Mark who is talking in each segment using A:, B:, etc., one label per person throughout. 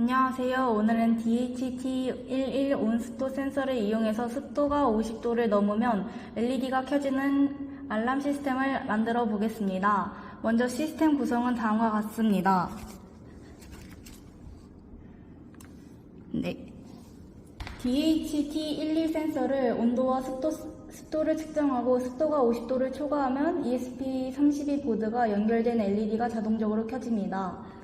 A: 안녕하세요. 오늘은 DHT11 온습도 센서를 이용해서 습도가 50도를 넘으면 LED가 켜지는 알람 시스템을 만들어 보겠습니다. 먼저 시스템 구성은 다음과 같습니다. 네. DHT11 센서를 온도와 습도, 습도를 측정하고 습도가 50도를 초과하면 ESP32 보드가 연결된 LED가 자동적으로 켜집니다.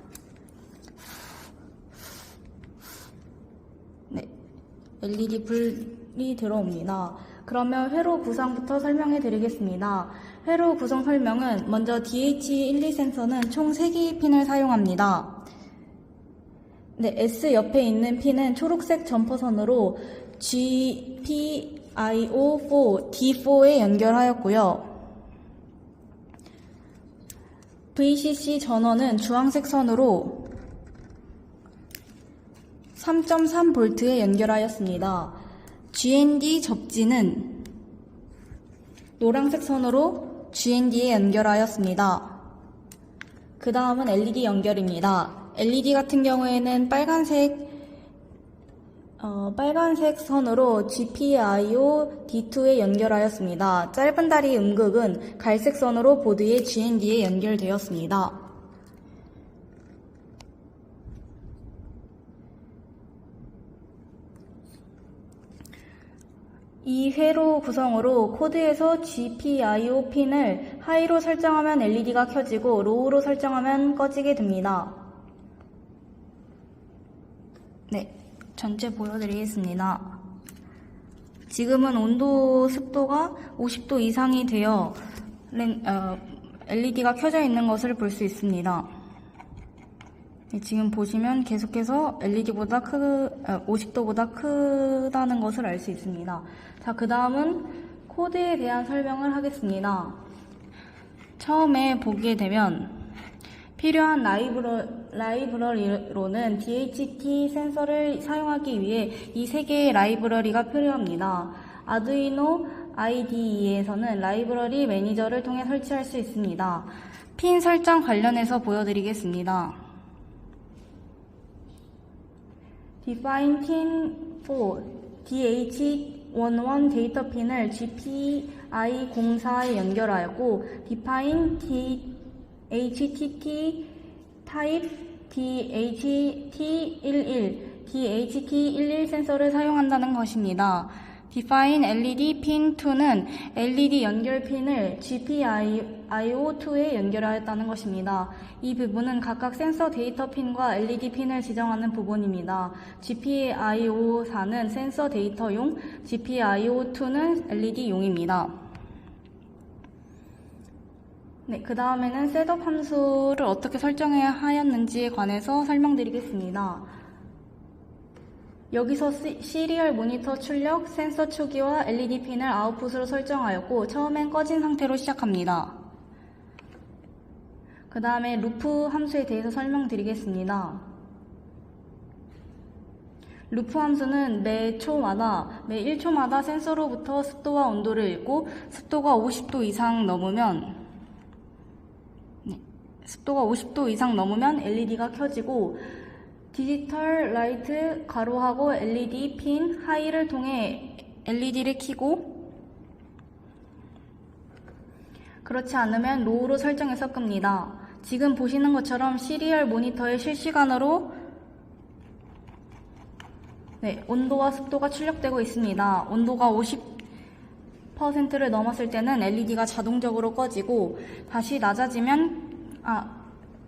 A: LED 불이 들어옵니다. 그러면 회로 구성부터 설명해 드리겠습니다. 회로 구성 설명은 먼저 DH12 센서는 총 3개의 핀을 사용합니다. 네, S 옆에 있는 핀은 초록색 점퍼선으로 GPIO4, D4에 연결하였고요. VCC 전원은 주황색 선으로 3.3V에 연결하였습니다. GND 접지는 노란색 선으로 GND에 연결하였습니다. 그 다음은 LED 연결입니다. LED 같은 경우에는 빨간색 어, 빨간색 선으로 GPIO D2에 연결하였습니다. 짧은 다리 음극은 갈색 선으로 보드의 GND에 연결되었습니다. 이 회로 구성으로 코드에서 GPIO 핀을 하이로 설정하면 LED가 켜지고 로우로 설정하면 꺼지게 됩니다. 네, 전체 보여드리겠습니다. 지금은 온도 습도가 50도 이상이 되어 LED가 켜져 있는 것을 볼 수 있습니다. 네, 지금 보시면 계속해서 LED보다 크, 50도보다 크다는 것을 알 수 있습니다. 자, 그 다음은 코드에 대한 설명을 하겠습니다. 처음에 보게 되면 필요한 라이브러, 라이브러리로는 DHT 센서를 사용하기 위해 이 세 개의 라이브러리가 필요합니다. 아두이노 IDE에서는 라이브러리 매니저를 통해 설치할 수 있습니다. 핀 설정 관련해서 보여드리겠습니다. Define Pin 4 DH11 데이터 핀을 GPI04에 연결하였고 Define DHTT Type DHT11 DHT11 센서를 사용한다는 것입니다. Define LED Pin 2는 LED 연결 핀을 GPIO2에 연결하였다는 것입니다. 이 부분은 각각 센서 데이터 핀과 LED 핀을 지정하는 부분입니다. GPIO4는 센서 데이터용, GPIO2는 LED용입니다. 네, 그 다음에는 셋업 함수를 어떻게 설정해야 하였는지에 관해서 설명드리겠습니다. 여기서 시, 시리얼 모니터 출력, 센서 초기와 LED 핀을 아웃풋으로 설정하였고 처음엔 꺼진 상태로 시작합니다. 그 다음에 루프 함수에 대해서 설명드리겠습니다. 루프 함수는 매 초마다, 매 1초마다 센서로부터 습도와 온도를 읽고 습도가 50도 이상 넘으면 네, 습도가 50도 이상 넘으면 LED가 켜지고 디지털 라이트 가로하고 LED 핀 하이를 통해 LED를 켜고 그렇지 않으면 로우로 설정해서 끕니다. 지금 보시는 것처럼 시리얼 모니터에 실시간으로 네, 온도와 습도가 출력되고 있습니다. 온도가 50%를 넘었을 때는 LED가 자동적으로 꺼지고 다시 낮아지면 아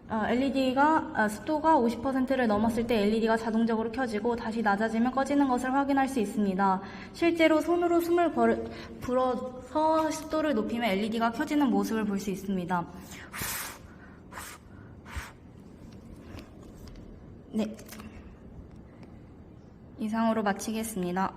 A: LED가 습도가 50%를 넘었을 때 LED가 자동적으로 켜지고 다시 낮아지면 꺼지는 것을 확인할 수 있습니다. 실제로 손으로 숨을 벌, 불어서 습도를 높이면 LED가 켜지는 모습을 볼 수 있습니다. 네. 이상으로 마치겠습니다.